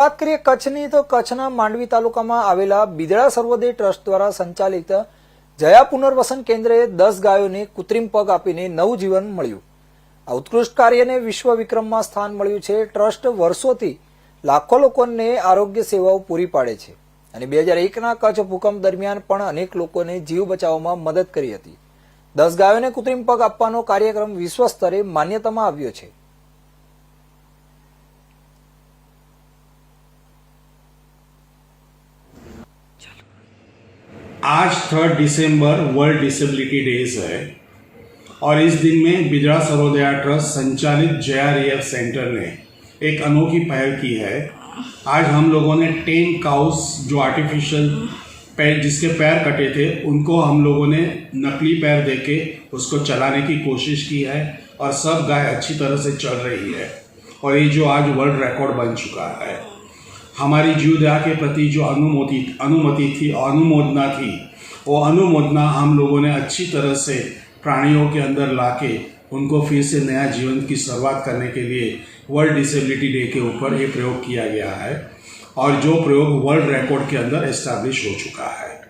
વાત કરીએ કચ્છની, તો કચ્છના માંડવી તાલુકામાં આવેલા બિદડા સર્વોદય ટ્રસ્ટ દ્વારા સંચાલિત જયા પુનર્વસન કેન્દ્રએ દસ ગાયોને કૃત્રિમ પગ આપીને નવું જીવન મળ્યું. આ ઉત્કૃષ્ટ કાર્યને વિશ્વ વિક્રમમાં સ્થાન મળ્યું છે. ટ્રસ્ટ વર્ષોથી લાખો લોકોને આરોગ્ય સેવાઓ પૂરી પાડે છે. અને બે હજાર એકના કચ્છ ભૂકંપ દરમિયાન પણ અનેક લોકોને જીવ બચાવવામાં મદદ કરી હતી. દસ ગાયોને કૃત્રિમ પગ આપવાનો કાર્યક્રમ વિશ્વ સ્તરે માન્યતામાં આવ્યો છે. आज थर्ड दिसंबर वर्ल्ड डिसेबिलिटी डेज़ है और इस दिन में बिजड़ा सरोदया ट्रस्ट संचालित रियर सेंटर ने एक अनोखी पहल की है। आज हम लोगों ने टेन काउस जो आर्टिफिशियल पैर, जिसके पैर कटे थे, उनको हम लोगों ने नकली पैर देके उसको चलाने की कोशिश की है और सब गाय अच्छी तरह से चल रही है और ये जो आज वर्ल्ड रिकॉर्ड बन चुका है। हमारी जीवदया के प्रति जो अनुमति अनुमति थी, अनुमोदना थी, वो अनुमोदना हम लोगों ने अच्छी तरह से प्राणियों के अंदर ला के उनको फिर से नया जीवन की शुरुआत करने के लिए वर्ल्ड डिसेबिलिटी डे के ऊपर ये प्रयोग किया गया है और जो प्रयोग वर्ल्ड रिकॉर्ड के अंदर एस्टैब्लिश हो चुका है।